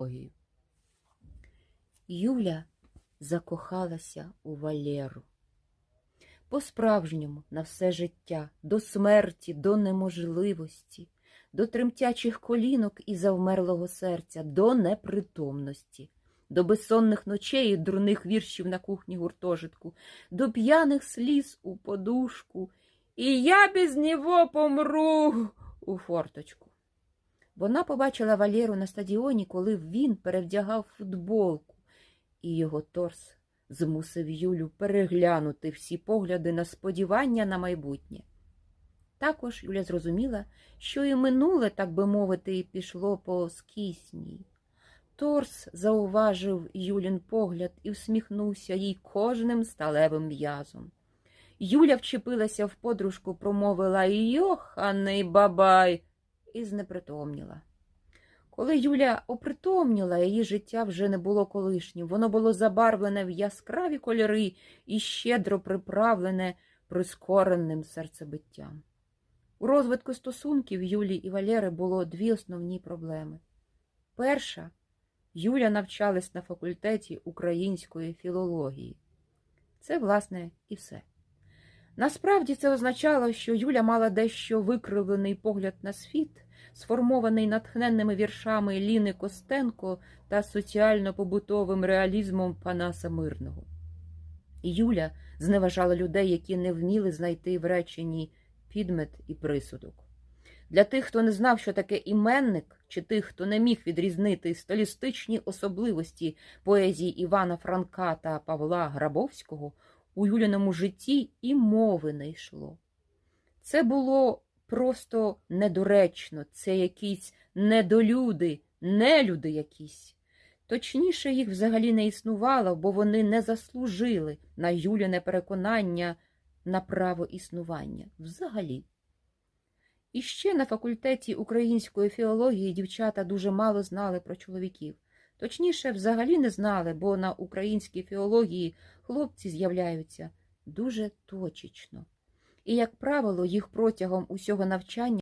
філологію. Юля закохалася у Валеру. По-справжньому на все життя, до смерті, до неможливості, до тремтячих колінок і завмерлого серця, до непритомності, до безсонних ночей і дурних віршів на кухні гуртожитку, до п'яних сліз у подушку. І я без нього помру у форточку. Вона побачила Валєру на стадіоні, коли він перевдягав футболку, і його торс змусив Юлю переглянути всі погляди на сподівання на майбутнє. Також Юля зрозуміла, що і минуле, так би мовити, пішло по скісній. Торс зауважив Юлін погляд і всміхнувся їй кожним сталевим м'язом. Юля вчепилася в подружку, промовила Йоханий бабай і знепритомніла. Коли Юля опритомніла, її життя вже не було колишнім. Воно було забарвлене в яскраві кольори і щедро приправлене прискореним серцебиттям. У розвитку стосунків Юлі і Валєри було дві основні проблеми. Перша Юля навчалась на факультеті української філології. Це, власне, і все. Насправді це означало, що Юля мала дещо викривлений погляд на світ, сформований натхненними віршами Ліни Костенко та соціально-побутовим реалізмом Панаса Мирного. Юля зневажала людей, які не вміли знайти в реченні підмет і присудок. Для тих, хто не знав, що таке іменник, чи тих, хто не міг відрізнити стилістичні особливості поезії Івана Франка та Павла Грабовського, у Юліному житті і мови не йшло. Це було просто недоречно, це якісь недолюди, нелюди якісь. Точніше, їх взагалі не існувало, бо вони не заслужили на Юліне переконання на право існування взагалі. І ще на факультеті української філології дівчата дуже мало знали про чоловіків. Точніше, взагалі не знали, бо на українській філології хлопці з'являються дуже точечно. І, як правило, їх протягом усього навчання